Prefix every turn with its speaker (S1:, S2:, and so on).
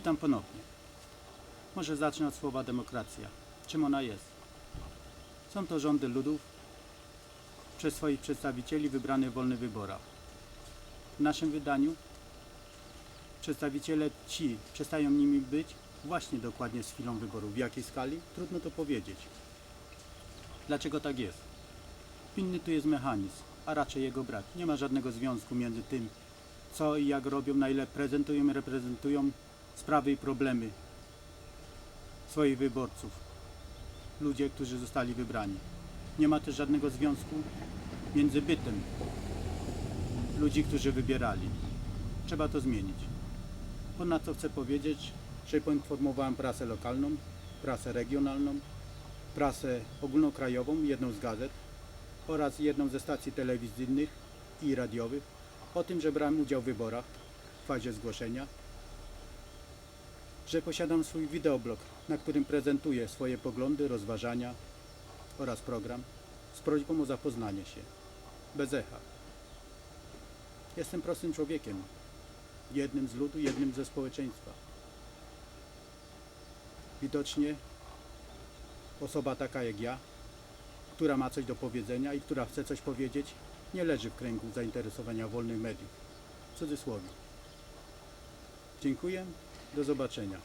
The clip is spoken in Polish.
S1: Witam ponownie. Może zacznę od słowa demokracja. Czym ona jest? Są to rządy ludów przez swoich przedstawicieli wybrane w wolnych wyborach. W naszym wydaniu przedstawiciele ci przestają nimi być właśnie dokładnie z chwilą wyborów. W jakiej skali? Trudno to powiedzieć. Dlaczego tak jest? Inny tu jest mechanizm, a raczej jego brak. Nie ma żadnego związku między tym, co i jak robią, na ile prezentują i reprezentują sprawy i problemy swoich wyborców. Ludzie, którzy zostali wybrani. Nie ma też żadnego związku między bytem ludzi, którzy wybierali. Trzeba to zmienić. Ponadto chcę powiedzieć, że poinformowałem prasę lokalną, prasę regionalną, prasę ogólnokrajową, jedną z gazet oraz jedną ze stacji telewizyjnych i radiowych o tym, że brałem udział w wyborach w fazie zgłoszenia, że posiadam swój wideoblog, na którym prezentuję swoje poglądy, rozważania oraz program z prośbą o zapoznanie się. Bez echa. Jestem prostym człowiekiem, jednym z ludu, jednym ze społeczeństwa. Widocznie osoba taka jak ja, która ma coś do powiedzenia i która chce coś powiedzieć, nie leży w kręgu zainteresowania wolnych mediów. W cudzysłowie. Dziękuję, do zobaczenia.